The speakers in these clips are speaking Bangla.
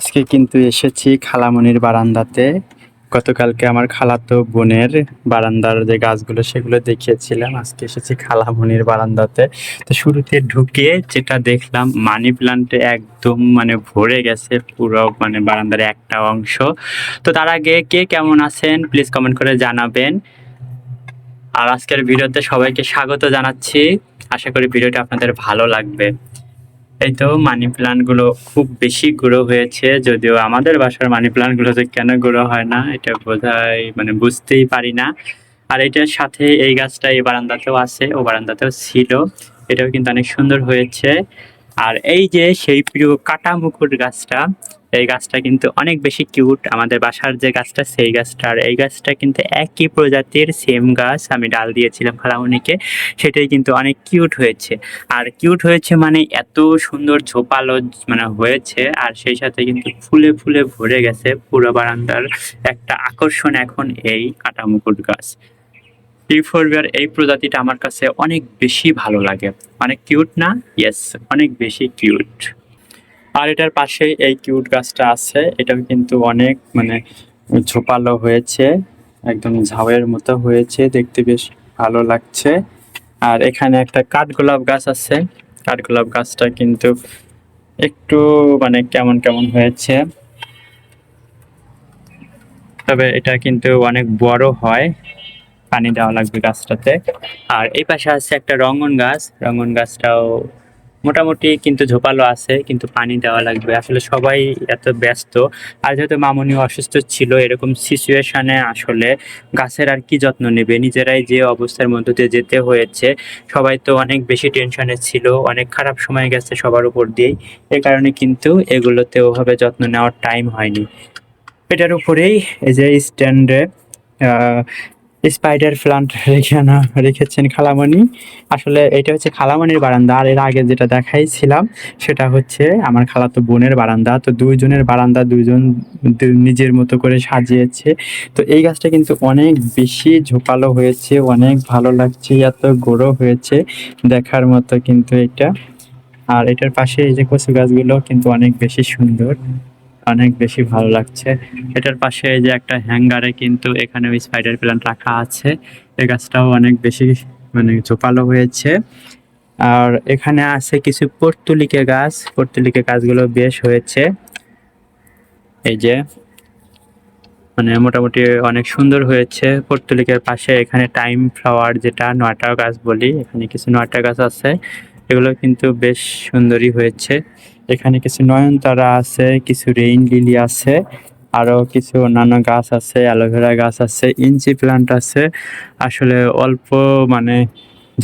আজকে কিন্তু এসেছি খালামনির বারান্দাতে। গতকালকে আমার খালাতো বোনের বারান্দার যে গাছগুলো সেগুলো দেখিয়েছিলাম। আজকে এসেছি খালামনির বারান্দাতে। তো শুরুতে ঢুকে যেটা দেখলাম, মানি প্লান্টে একদম মানে ভরে গেছে পুরো মানে বারান্দার একটা অংশ। তো তার আগে কে কেমন আছেন, প্লিজ কমেন্ট করে জানাবেন। আর আজকের ভিডিওতে সবাইকে স্বাগত জানাচ্ছি। আশা করি ভিডিওটা আপনাদের ভালো লাগবে। এই তো মানি প্লান্টগুলো খুব বেশি গ্রো হয়েছে, যদিও আমাদের বাসার মানি প্লান্টগুলো যে কেন গ্রো হয় না, এটা বোধহয় মানে বুঝতেই পারি না। আর এটার সাথে এই গাছটা এই বারান্দাতেও আছে, ও বারান্দাতেও ছিল, এটাও কিন্তু অনেক সুন্দর হয়েছে। আর এই যে সেই প্রিয় কাটা মুকুট গাছটা এই গাছটা কিন্তু অনেক বেশি কিউট। আমাদের বাসার যে গাছটা, সেই গাছটা। আর এই গাছটা কিন্তু একই প্রজাতির সেম গাছ আমি ডাল দিয়েছিলাম খালামুনিকে সেটাই কিন্তু অনেক কিউট হয়েছে। আর কিউট হয়েছে মানে এত সুন্দর ঝোপালো মানে হয়েছে। আর সেই সাথে কিন্তু ফুলে ফুলে ভরে গেছে পুরো বারান্দার একটা আকর্ষণ এখন এই কাটামুকুট গাছ। ইউফোরবিয়ার এই প্রজাতিটা আমার কাছে অনেক বেশি ভালো লাগে। অনেক কিউট না? ইয়েস অনেক বেশি কিউট। আর এটার পাশে এই কিউট গাছটা আছে। এটাও কিন্তু অনেক মানে ঝোপালো হয়েছে, একদম ঝাউয়ের মতো হয়েছে, দেখতে বেশ ভালো লাগছে। আর এখানে একটা কাঠগোলাপ গাছ আছে। কাঠগোলাপ গাছটা কিন্তু একটু মানে কেমন কেমন হয়েছে। তবে এটা কিন্তু অনেক বড় হয়, পানি দেওয়া লাগবে গাছটাতে। আর এই পাশে আছে একটা রঙন গাছ। রঙন গাছটাও মোটামুটি কিন্তু ঝোপালো আছে, কিন্তু পানি দেওয়া লাগবে। আসলে সবাই এত ব্যস্ত। আর যেহেতু মামনি অসুস্থ ছিল, এরকম সিচুয়েশনে আসলে গাছের আর কি যত্ন নেবে? নিজেরাই যে অবস্থার মধ্য দিয়ে যেতে হয়েছে, সবাই তো অনেক বেশি টেনশনে ছিল, অনেক খারাপ সময় গেছে সবার উপর দিয়েই। এ কারণে কিন্তু এগুলোতে ওভাবে যত্ন নেওয়ার টাইম হয়নি। এটার উপরেই এই যে স্ট্যান্ডে স্পাইডার প্লান্ট রেখে না, রেখেছেন খালামণি। আসলে এটা হচ্ছে খালামণির বারান্দা, আর এর আগে যেটা দেখাইছিলাম, সেটা হচ্ছে আমার খালাতো বোনের বারান্দা। তো দুইজনের বারান্দা দুইজন নিজের মতো করে সাজিয়েছে। তো এই গাছটা কিন্তু অনেক বেশি ঝোপালো হয়েছে, অনেক ভালো লাগছে, এত গোড়ো হয়েছে দেখার মতো কিন্তু এটা। আর এটার পাশে এই যে কচু গাছগুলো কিন্তু অনেক বেশি সুন্দর। অনেক বেশি ভালো লাগছে। এটার পাশে যে একটা হ্যাঙ্গারে কিন্তু এখানে ওই স্পাইডার প্ল্যান্ট রাখা আছে। এই গাছটাও অনেক বেশি মানে ঝোপালো হয়েছে। আর এখানে আছে কিছু পর্তুলিকে গাছ। পর্তুলিকে গাছগুলো বেশ হয়েছে। এই যে মানে মোটামুটি অনেক সুন্দর হয়েছে। পর্তুলিকের পাশে এখানে টাইম ফ্লাওয়ার যেটা নয়টা গাছ বলি, এখানে কিছু নয়টা গাছ আছে। এগুলো কিন্তু বেশ সুন্দরই হয়েছে। এখানে কিছু নয়নতারা আছে, কিছু রেইন লিলি আছে, আরও কিছু অন্যান্য গাছ আছে, অ্যালোভেরা গাছ আছে, ইঞ্চি প্লান্ট আছে। আসলে অল্প মানে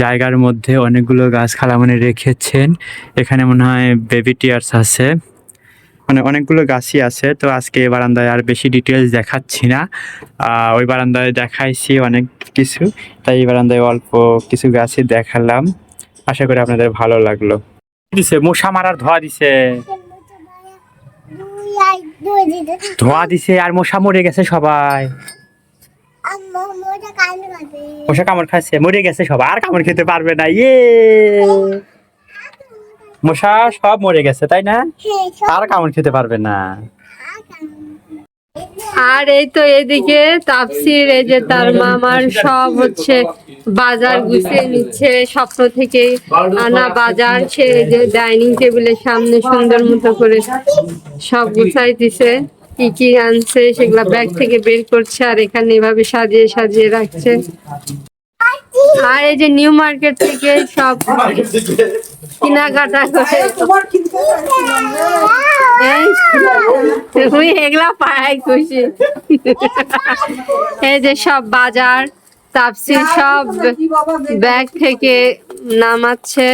জায়গার মধ্যে অনেকগুলো গাছ খালামনে রেখেছেন। এখানে মনে হয় বেবি টিয়ার্স আছে। মানে অনেকগুলো গাছই আছে, তো আজকে বারান্দায় আর বেশি ডিটেলস দেখাচ্ছি না। ওই বারান্দায় দেখাইছি অনেক কিছু, তাই এই বারান্দায় অল্প কিছু গাছই দেখালাম। আশা করি আপনাদের ভালো লাগল। দিছে, মশা মারার ধোয়া দিছে। ধোয়া দিছে আর মশা মরে গেছে সবাই। মশা কামড় খাচ্ছে মরে গেছে সবাই, আর কামড় খেতে পারবে না ইয়ে। মশা সব মরে গেছে, তাই না? আর কামড় খেতে পারবে না। আর এই তো এদিকে তাপসির এই যে তার মামার সব হচ্ছে বাজার গুছিয়ে নিচ্ছে স্বপ্ন থেকে আনা বাজার সে যে ডাইনিং টেবিলের সামনে সুন্দর মতো করে সব গুছাইতেছে কি কি আনছে সেগুলা ব্যাগ থেকে বের করছে আর এখানে এভাবে সাজিয়ে সাজিয়ে রাখছে। আর এই যে নিউ মার্কেট থেকে সব কেনাকাটা করে। তুই এগুলা পাই খুশি। এই যে সব বাজার, তাপসি সব ব্যাগ থেকে নামাচ্ছে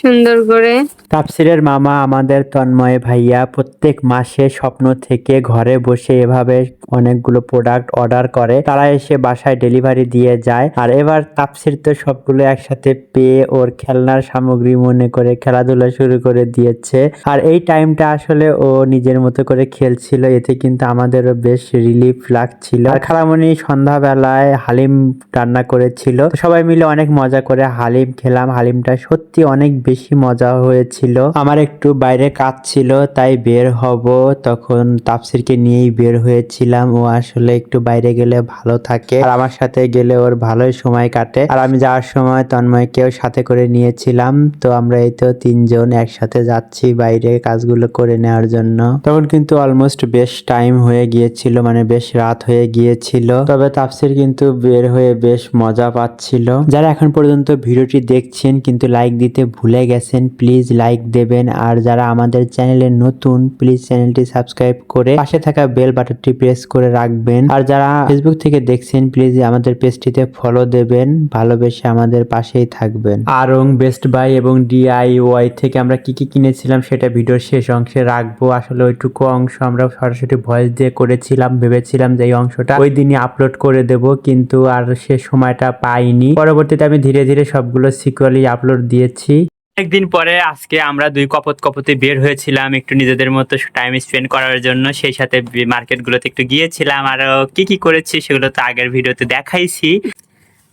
সুন্দর করে। তাপসিরের মামা আমাদের তন্ময় ভাইয়া প্রত্যেক মাসে স্বপ্ন থেকে ঘরে বসে এভাবে অনেকগুলো প্রোডাক্ট অর্ডার করে। তারা এসে বাসায় ডেলিভারি দিয়ে যায়। আর এবার তাপসির তো সবগুলো একসাথে পেয়ে ওর খেলনার সামগ্রী মনে করে খেলাধুলা শুরু করে দিয়েছে। আর এই টাইমটা আসলে ও নিজের মতো করে খেলছিল। এতে কিন্তু আমাদেরও বেশ রিলিফ লাগছিল। আর খালামণি সন্ধ্যাবেলায় হালিম রান্না করেছিল। সবাই মিলে অনেক মজা করে হালিম খেলাম। হালিমটা সত্যি অনেক বেশি মজা হয়েছিল। ছিল। আমার একটু বাইরে কাজ ছিল, তাই বের হব। তখন তাপসিরকে নিয়েই বের হয়েছিলাম। ও আসলে একটু বাইরে গেলে ভালো থাকে। আর আমার সাথে গেলে ওর ভালোই সময় কাটে। আর আমি যাওয়ার সময় তন্ময়কেও সাথে করে নিয়েছিলাম। তো আমরা এই তো তিনজন একসাথে যাচ্ছি বাইরে কাজগুলো করে নেওয়ার জন্য। তখন কিন্তু অলমোস্ট বেশ টাইম হয়ে গিয়েছিল মানে বেশ রাত হয়ে গিয়েছিল। তবে তাপসির কিন্তু বের হয়ে বেশ মজা পাচ্ছিল। যারা এখন পর্যন্ত ভিডিওটি দেখছেন, কিন্তু লাইক দিতে ভুলে গেছেন প্লিজ লাইক দেবেন। আর যারা আমাদের চ্যানেলে নতুন প্লিজ চ্যানেলটি সাবস্ক্রাইব করে পাশে থাকা বেল বাটনটি প্রেস করে রাখবেন। আর যারা ফেসবুক থেকে দেখছেন প্লিজ আমাদের পেজটিতে ফলো দেবেন। ভালোবেসে আমাদের পাশেই থাকবেন। আরং বেস্ট বাই এবং ডিআইওয়াই থেকে আমরা কি কি কিনেছিলাম সেটা ভিডিওর শেষ অংশে রাখব। আসলে ওইটুকু অংশ আমরা সরাসরি ভয়েস দিয়ে করেছিলাম, ভেবেছিলাম যে এই অংশটা ওই দিনই আপলোড করে দেব। কিন্তু আর সে সময়টা পাইনি। পরবর্তীতে আমি ধীরে ধীরে সবগুলো সিকুয়ালি আপলোড দিয়েছি। একদিন পরে আজকে আমরা দুই কপত কপতে বের হয়েছিলাম, একটু নিজেদের মতো টাইম স্পেন্ড করার জন্য। সেই সাথে মার্কেটগুলোতে একটু গিয়েছিলাম, আর কি কি করেছি সেগুলো তো আগের ভিডিওতে দেখাইছি।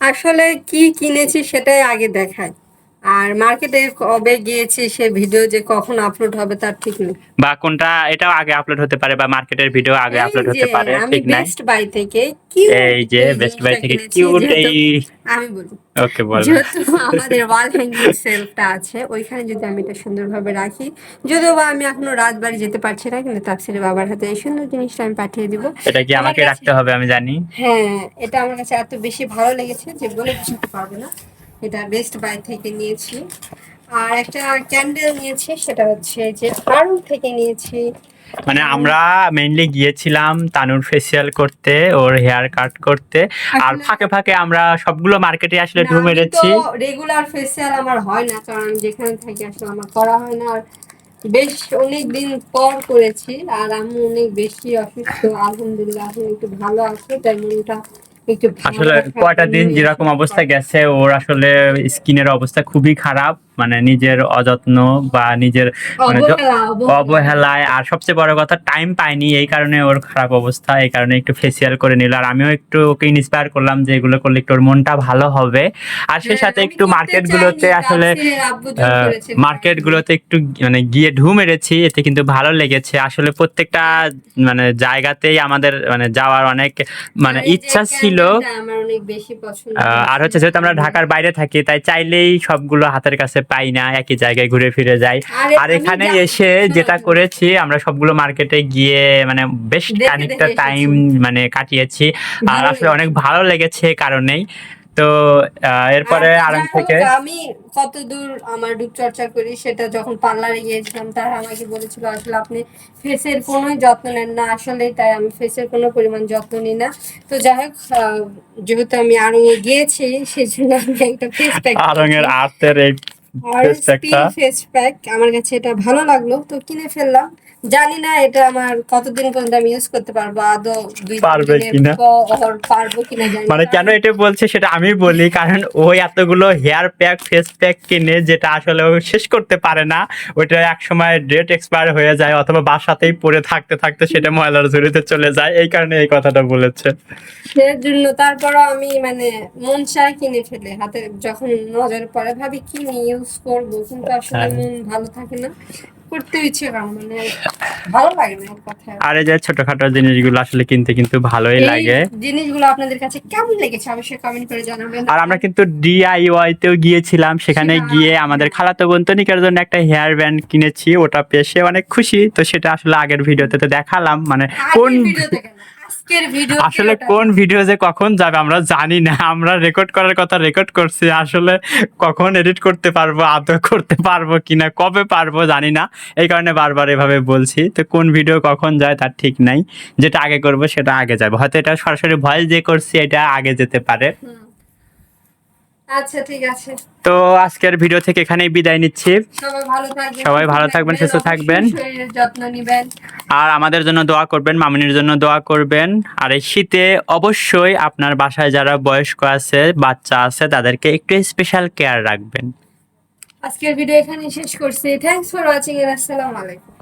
আসলে কি কিনেছি সেটাই আগে দেখায় আর মার্কেটে কবে গিয়েছি সে ভিডিও যে কখন আপলোড হবে তার ঠিক নেই। বা কোনটা এটাও আগে আপলোড হতে পারে বা মার্কেটের ভিডিও আগে আপলোড হতে পারে ঠিক নাই। বেস্ট বাই থেকে cute এই যে বেস্ট বাই থেকে কিউট এই আমি বলি। ওকে বল। যেহেতু আমাদের ওয়াল হ্যাঙ্গিং সেলফটা আছে ওইখানে যদি আমি এটা সুন্দরভাবে রাখি যদিও বা আমি এখনও রাত বাড়ি যেতে পারছি না কিন্তু তাপসির বাবার হাতে এই সুন্দর জিনিসটা আমি পাঠিয়ে দিব। এটা কি আমাকে রাখতে হবে আমি জানি। হ্যাঁ এটা আমার কাছে এত বেশি ভালো লেগেছে যে বলে বুঝতে পারব না। এটা বেস্ট বাই থেকে নিয়েছি। আর একটা ক্যান্ডেল নিয়েছি সেটা হচ্ছে যে আরং থেকে নিয়েছি। মানে আমরা মেইনলি গিয়েছিলাম তানুর ফেসিয়াল করতে ওর হেয়ার কাট করতে। আর ফাঁকে ফাঁকে আমরা সবগুলো মার্কেটে আসলে ঢু মেরেছি। রেগুলার ফেসিয়াল আমার হয় না কারণ যেখানে থাকি আসলে আমার করা হয় না। আর বেশ অনেক দিন পর করেছি আর আমি অনেক বেশি অসুস্থ আলহামদুলিল্লাহ এখন একটু ভালো আছে তাই মনটা আসলে কয়টা দিন যেরকম অবস্থা গেছে ওর আসলে স্কিনের অবস্থা খুবই খারাপ। মানে নিজের অযত্ন বা নিজের মানে। অবহেলায়। আর সবচেয়ে বড় কথা টাইম পাইনি এই কারণে ওর খারাপ অবস্থা এই কারণে একটু ফেসিয়াল করে নিল। আর আমিও একটু ওকে ইন্সপায়ার করলাম যে এগুলো করলে একটু ওর মনটা ভালো হবে। আর সেই হ্যাঁ, সাথে একটু মার্কেট গুলোতে আসলে। মার্কেট গুলোতে একটু মানে গিয়ে ঢু মেরেছি এতে কিন্তু ভালো লেগেছে। আসলে প্রত্যেকটা মানে জায়গাতেই আমাদের মানে যাওয়ার অনেক মানে ইচ্ছা ছিল। আর হচ্ছে যেহেতু আমরা ঢাকার বাইরে থাকি তাই চাইলেই সবগুলো হাতের কাছে পাই না একই জায়গায় ঘুরে ফিরে যাই। আর এখানে এসে যেটা করেছি আমরা সবগুলো মার্কেটে গিয়ে মানে বেশ খানিকটা টাইম মানে কাটিয়েছি। আর আসলে অনেক ভালো লেগেছে কারণেই। তো এরপরে আরাম থেকে আমি কত দূর আমার রূপচর্চা করি সেটা যখন পার্লারে গিয়েছিলাম তারা আমাকে বলেছিল আসলে আপনি ফেসের কোনো যত্ন নেন না আসলে তাই আমি ফেসের কোনো পরিমাণ যত্ন নিই না। তো যাই হোক যেহেতু আমি আরও গিয়েছি সেই জন্য আমি একটা ফেস প্যাক আরঙের আর্টের এই ফেস প্যাক আমার কাছে এটা ভালো লাগল তো কিনে ফেললাম। জানি না এটা আমার কতদিন পর্যন্ত আমি ইউজ করতে পারব আদৌ দুই পারবে কিনা। পারব কিনা জানি মানে কেন এটা বলছে সেটা আমি বলি কারণ ওই এতগুলো হেয়ার প্যাক ফেস প্যাক কিনে যেটা আসলে শেষ করতে পারে না ওইটা এক সময় ডেট এক্সপায়ার হয়ে যায় অথবা বাসাতেই পড়ে থাকতে থাকতে সেটা ময়লার ঝুড়িতে চলে যায় এই কারণে এই কথাটা বলেছে। সেজন্য তারপরও আমি মানে মন চায় কিনে ফেলে হাতে যখন নজর পড়ে ভাবি কি ইউজ করব কিন্তু আসলে হ্যাঁ। মন ভালো থাকে না। করতে ইচ্ছে করে মানে ভালো লাগে না এক আর এই যে ছোটখাটো জিনিসগুলো আসলে কিনতে কিন্তু ভালোই লাগে। জিনিসগুলো আপনাদের কাছে কেমন লেগেছে অবশ্যই কমেন্ট করে জানাবেন। আর আমরা কিন্তু ডিআইওয়াই তেও গিয়েছিলাম সেখানে গিয়ে আমাদের খালাতো বোন তনিকার জন্য একটা হেয়ার ব্যান্ড কিনেছি ওটা পেয়ে সে অনেক খুশি। তো সেটা আসলে আগের ভিডিওতে তো দেখালাম মানে কোন ভিডিওতে আসলে কোন ভিডিও যে কখন যাবে আমরা জানি না। আমরা রেকর্ড করার কথা রেকর্ড করছি। আসলে কখন এডিট করতে পারব আদৌ করতে পারব কিনা কবে পারব জানি না। এই কারণে বারবার এভাবে বলছি। তো কোন ভিডিও কখন যায় তার ঠিক নাই। যেটা আগে করব সেটা আগে যাবে। হয়তো এটা সরাসরি ভয়েস যে করছি এটা আগে যেতে পারে। আচ্ছা ঠিক আছে। তো আজকের ভিডিও থেকে এখানেই বিদায় নিচ্ছি। সবাই ভালো থাকবেন সুস্থ থাকবেন। যত্ন নিবেন। আর আমাদের জন্য দোয়া করবেন মামুনির জন্য দোয়া করবেন। আর এই শীতে অবশ্যই আপনার বাসায় যারা বয়স্ক আছে বাচ্চা আছে তাদেরকে একটু স্পেশাল কেয়ার রাখবেন। আজকের ভিডিও এখানে শেষ করছি। থ্যাংকস ফর ওয়াচিং আসসালামু আলাইকুম